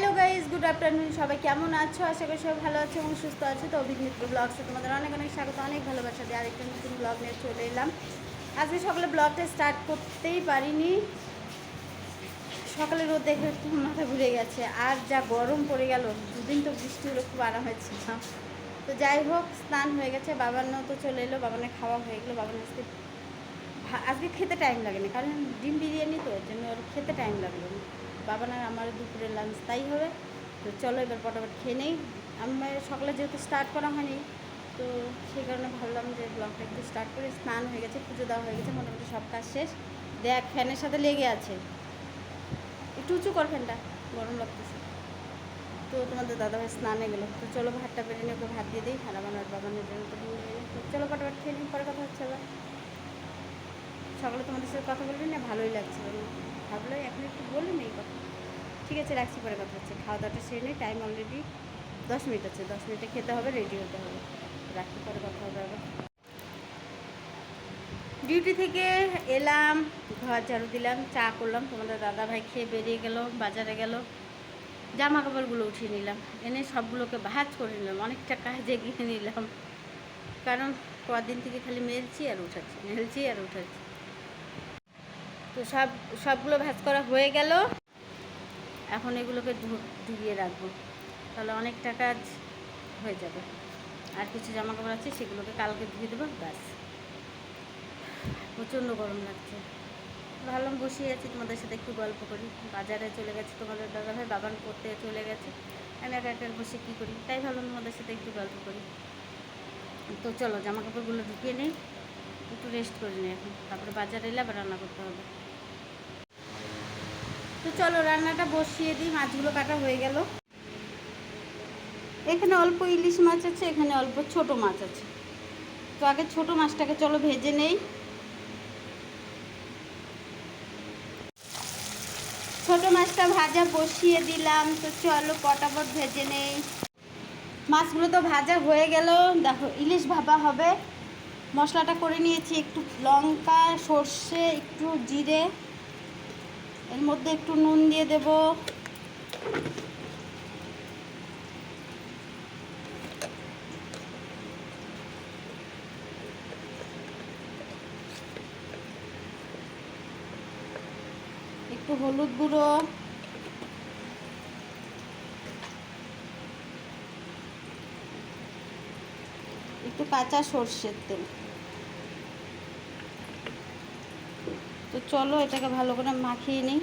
Hello guys good afternoon সবাই কেমন আছো? আশা করি সবাই ভালো আছো এবং সুস্থ আছো। তো অভিজ্ঞ ব্লগসে তোমাদের অনেক অনেক স্বাগত, অনেক ভালোবাসা দিয়ে আরেকটা নতুন ব্লগ নিয়ে চলে এলাম। আজকে সকালে ব্লগটা স্টার্ট করতেই পারিনি। সকালে রোদ দেখে একটু মাথা ঘুরে গেছে, আর যা গরম পড়ে গেল, দুদিন তো বৃষ্টি হলো, খুব আরাম হয়েছে। তো যাই হোক, স্নান হয়ে গেছে, বাবার বাবানও তো চলে এলো বাবানের খাওয়া হয়ে গেলো বাবান আজকে আজকে খেতে টাইম লাগেনি, কারণ ডিম বিরিয়ানি তো ওর জন্য ওর খেতে টাইম লাগল না। বাবা না আমার দুপুরের লাঞ্চ তাই হবে। তো চলো এবার পটাপট খেয়ে নেই। আমি সকালে যেহেতু স্টার্ট করা হয়নি, তো সেই কারণে ভাবলাম যে ব্লগটা একটু স্টার্ট করে। স্নান হয়ে গেছে, পুজো দেওয়া হয়ে গেছে, মোটামুটি সব কাজ শেষ। দেখ, ফ্যানের সাথে লেগে আছে। একটু উঁচু কর ফ্যানটা, গরম লাগতেছে। তো তোমাদের দাদাভাই স্নানে গেলো। তো চলো ভাতটা পেরে নিয়ে ওকে ভাত দিয়ে দিই খানা বানার বাবানের জন্য তো চলো পটাপট খেয়ে নিই, পরে কথা হচ্ছে আবার। সকালে তোমাদের সাথে কথা বলবি না ভালোই লাগছিল না ভাবলো এখন একটু বলি নেই কথা। ঠিক আছে, রাখছি, পরে কথা হচ্ছে। খাওয়া দাওয়াটা সেরে নিই টাইম অলরেডি দশ মিনিট আছে, দশ মিনিটে খেতে হবে রেডি হতে হবে। রাখি পরে কথা হবে আবার। ডিউটি থেকে এলাম, ঘর ঝাড়ু দিলাম, চা করলাম, তোমাদের দাদা ভাই খেয়ে বেরিয়ে গেল, বাজারে গেল। জামা কাপড়গুলো উঠিয়ে নিলাম, এনে সবগুলোকে ভাজ করে নিলাম, অনেকটা কাজে গিয়ে নিলাম। কারণ কদিন থেকে খালি মেলছি আর উঠাচ্ছি, মেলছি আর উঠাচ্ছি। তো সব, সবগুলো ভাজ করা হয়ে গেল। এখন এগুলোকে ধুয়ে রাখব। তাহলে অনেকটা কাজ হয়ে যাবে। আর কিছু জামা কাপড় আছে, সেগুলোকে কালকে ধুয়ে দেবো, ব্যাস। প্রচণ্ড গরম লাগছে। ভাবলাম বসিয়ে আছি তোমাদের সাথে একটু গল্প করি। বাজারে চলে গেছে তোমাদের দাদা ভাই বাবান করতে চলে গেছে। আমি একা একা বসে কী করি? তাই ভাবলাম তোমাদের সাথে একটু গল্প করি। তো চলো জামা কাপড়গুলো ঢুকিয়ে নিই, একটু রেস্ট করে নিই এখন। তারপরে বাজারে এলে আবার রান্না করতে হবে। তো চলো রান্নাটা বসিয়ে দিই, মাছগুলো কাটা হয়ে গেল। এখানে অল্প ইলিশ মাছ আছে, এখানে অল্প ছোট মাছ আছে। তো আগে ছোট মাছটাকে চলো ভেজে নেই। ছোট মাছটা ভাজা বসিয়ে দিলাম, তো চলো পটাপট ভেজে নেই। মাছগুলো তো ভাজা হয়ে গেল। দেখো, ইলিশ ভাপা হবে। মশলাটা করে নিয়েছি একটু লঙ্কা, সর্ষে, একটু জিরে। এর মধ্যে একটু নুন দিয়ে দেব। একটু হলুদ গুঁড়ো। একটু কাঁচা সর্ষের তেল। তো চলো এটাকে ভালো করে মাখিয়ে নিই।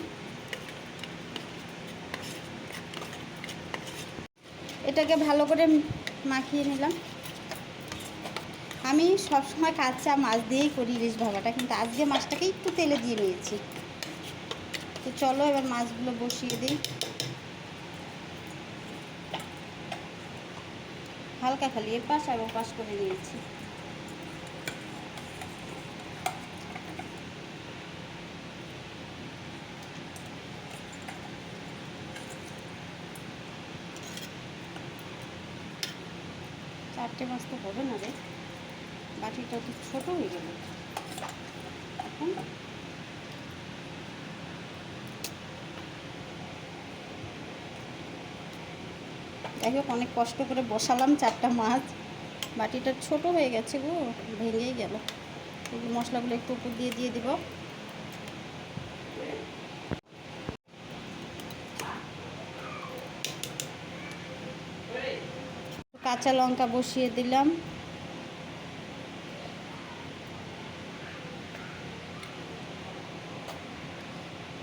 এটাকে ভালো করে মাখিয়ে নিলাম। আমি সবসময় কাঁচা মাছ দিয়েই করি ইলিশ ভাবাটা কিন্তু আজকে মাছটাকে একটু তেলে দিয়ে নিয়েছি। তো চলো এবার মাছগুলো বসিয়ে দিই। হালকা খালি এ পাশ আর ও পাশ করে নিয়েছি। চারটে মাছ তো হবে না রে। বাটিটা তো ছোটো হয়ে গেল। এখন যাই হোক, অনেক কষ্ট করে বসালাম চারটা মাছ। বাটিটা ছোট হয়ে গেছে গো, ভেঙেই গেল। মশলাগুলো একটু উপর দিয়ে দিয়ে দিব। কাঁচা লঙ্কা বসিয়ে দিলাম।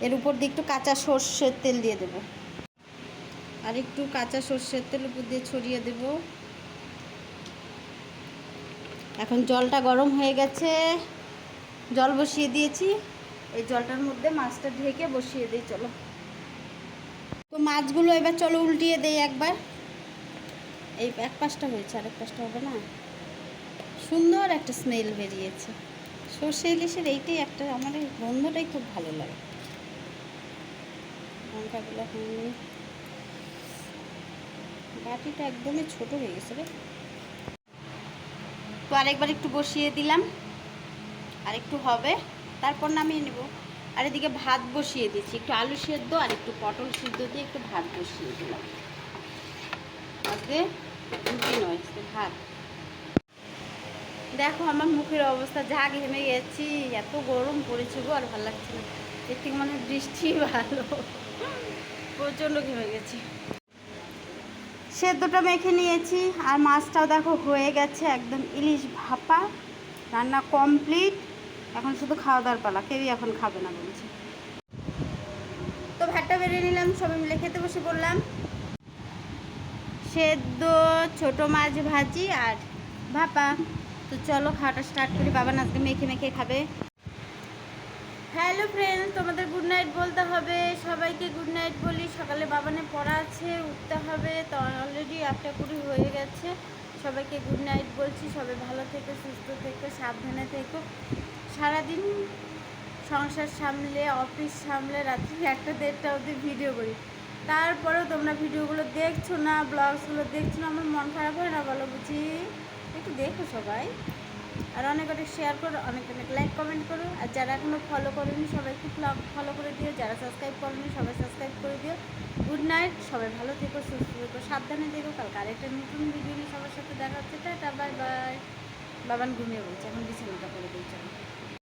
এর উপর দিয়ে একটু কাঁচা সর্ষের তেল দিয়ে দেবো। আর একটু কাঁচা সর্ষের তেল উপর দিয়ে ছড়িয়ে দেব। এখন জলটা গরম হয়ে গেছে। জল বসিয়ে দিয়েছি। এই জলটার মধ্যে মাছটা ঢেকে বসিয়ে দিই, চলো। তো মাছগুলো এবার চলো উল্টিয়ে দেই একবার। এই এক পাশটা হয়েছে আর এক পাশটা হবে না? সুন্দর একটা স্মেল বেরিয়েছে। সর্ষে ইলিশের এইটাই একটা, আমার এই গন্ধটাই খুব ভালো লাগে। লঙ্কাগুলো হয়নি বাটিটা একদমই ছোট হয়ে গেছে রে। তো আরেকবার একটু বসিয়ে দিলাম। আর একটু হবে। তারপর নামিয়ে নেব। আর এদিকে ভাত বসিয়ে দিচ্ছি একটু আলু সেদ্ধ আর একটু পটল সিদ্ধ দিয়ে একটু ভাত বসিয়ে দিলাম। আজকে দেখো আমার মুখের অবস্থা যা ঘেমে গেছি, এত গরম পড়েছে গো, আর ভালো লাগছে না। এর থেকে মনে বৃষ্টি ভালো। প্রচণ্ড ঘেমে গেছি। সেদ্ধটা মেখে নিয়েছি, আর মাছটাও দেখো হয়ে গেছে একদম ইলিশ ভাপা। রান্না কমপ্লিট। এখন শুধু খাওয়া দাওয়ার পালা, কেউই এখন খাবে না বলছে। তো ভাতটা বেরিয়ে নিলাম, সবাই মিলে খেতে বসে পড়লাম। সেদ্ধ, ছোট মাছ ভাজি আর ভাপা। তো চলো খাওয়াটা স্টার্ট করি। বাবা আজকে মেখে মেখে খাবে। হ্যালো ফ্রেন্ড তোমাদের গুড নাইট বলতে হবে। সবাইকে গুড নাইট বলি। সকালে বাবানে পড়া আছে, উঠতে হবে। তো অলরেডি একটা কুড়ি হয়ে গেছে। সবাইকে গুড নাইট বলছি। সবাই ভালো থেকো, সুস্থ থেকো, সাবধানে থেকো। সারাদিন সংসার সামলে অফিস সামলে, রাত্রি একটা দেড়টা অবধি ভিডিও করি। তারপরেও তোমরা ভিডিওগুলো দেখছ না ব্লগসগুলো দেখছ না, আমার মন খারাপ হয় না বলো বুঝি? একটু দেখো সবাই। আর অনেক অনেক শেয়ার করো, অনেক অনেক লাইক কমেন্ট করো। আর যারা এখনও ফলো করেনি, সবাই একটু ফলো করে দিও। যারা সাবস্ক্রাইব করেনি, সবাই সাবস্ক্রাইব করে দিও। গুড নাইট সবাই ভালো থেকো, সুস্থ থেকো, সাবধানে থেকো। কালকে আরেকটা নতুন ভিডিও নিয়ে সবার সাথে দেখা হচ্ছে। টাটা বাই বাই বাবান ঘুমিয়ে বলছে এখন বিছানাটা করে দিয়েছে